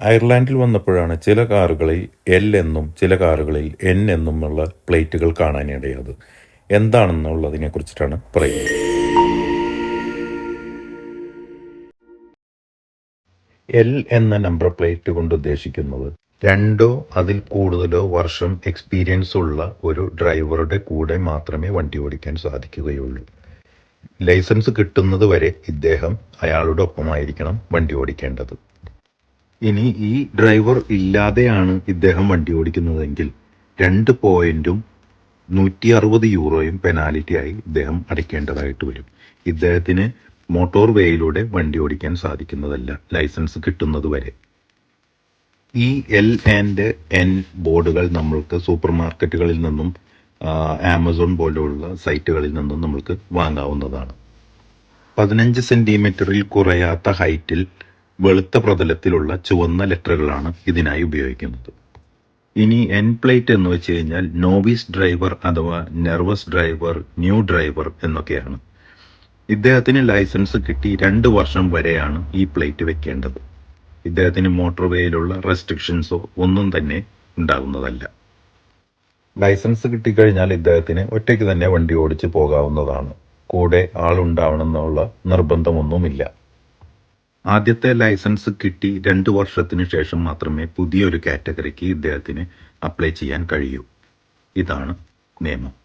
അയർലാൻഡിൽ വന്നപ്പോഴാണ് ചില കാറുകളിൽ എൽ എന്നും ചില കാറുകളിൽ എൻ എന്നുമുള്ള പ്ലേറ്റുകൾ കാണാനിടയത് എന്താണെന്നുള്ളതിനെ കുറിച്ചിട്ടാണ് പറയുന്നത്. എൽ എന്ന നമ്പർ പ്ലേറ്റ് കൊണ്ട് ഉദ്ദേശിക്കുന്നത് രണ്ടോ അതിൽ കൂടുതലോ വർഷം എക്സ്പീരിയൻസ് ഉള്ള ഒരു ഡ്രൈവറുടെ കൂടെ മാത്രമേ വണ്ടി ഓടിക്കാൻ സാധിക്കുകയുള്ളൂ. ലൈസൻസ് കിട്ടുന്നത് വരെ ഇദ്ദേഹം അയാളുടെ ഒപ്പമായിരിക്കണം വണ്ടി ഓടിക്കേണ്ടത്. ഇനി ഈ ഡ്രൈവർ ഇല്ലാതെയാണ് ഇദ്ദേഹം വണ്ടി ഓടിക്കുന്നതെങ്കിൽ രണ്ട് പോയിന്റും നൂറ്റി അറുപത് യൂറോയും പെനാലിറ്റി ആയി ഇദ്ദേഹം അടയ്ക്കേണ്ടതായിട്ട് വരും. ഇദ്ദേഹത്തിന് മോട്ടോർ വേയിലൂടെ വണ്ടി ഓടിക്കാൻ സാധിക്കുന്നതല്ല ലൈസൻസ് കിട്ടുന്നത് വരെ. ഈ എൽ ആൻഡ് എൻ ബോർഡുകൾ നമ്മൾക്ക് സൂപ്പർ മാർക്കറ്റുകളിൽ നിന്നും ആമസോൺ പോലുള്ള സൈറ്റുകളിൽ നിന്നും നമ്മൾക്ക് വാങ്ങാവുന്നതാണ്. പതിനഞ്ച് സെന്റിമീറ്ററിൽ കുറയാത്ത ഹൈറ്റിൽ വെളുത്ത പ്രതലത്തിലുള്ള ചുവന്ന ലെറ്ററുകളാണ് ഇതിനായി ഉപയോഗിക്കുന്നത്. ഇനി എൻ പ്ലേറ്റ് എന്ന് വെച്ച് കഴിഞ്ഞാൽ നോവീസ് ഡ്രൈവർ അഥവാ നെർവസ് ഡ്രൈവർ ന്യൂ ഡ്രൈവർ എന്നൊക്കെയാണ്. ഇദ്ദേഹത്തിന് ലൈസൻസ് കിട്ടി രണ്ട് വർഷം വരെയാണ് ഈ പ്ലേറ്റ് വെക്കേണ്ടത്. ഇദ്ദേഹത്തിന് മോട്ടോർ വേയിലുള്ള റെസ്ട്രിക്ഷൻസോ ഒന്നും തന്നെ ഉണ്ടാകുന്നതല്ല. ലൈസൻസ് കിട്ടിക്കഴിഞ്ഞാൽ ഇദ്ദേഹത്തിന് ഒറ്റയ്ക്ക് തന്നെ വണ്ടി ഓടിച്ച് പോകാവുന്നതാണ്. കൂടെ ആളുണ്ടാവണമെന്നുള്ള നിർബന്ധമൊന്നുമില്ല. ആദ്യത്തെ ലൈസൻസ് കിട്ടി രണ്ട് വർഷത്തിന് ശേഷം മാത്രമേ പുതിയൊരു കാറ്റഗറിക്ക് ഇദ്ദേഹത്തിന് അപ്ലൈ ചെയ്യാൻ കഴിയൂ. ഇതാണ് നിയമം.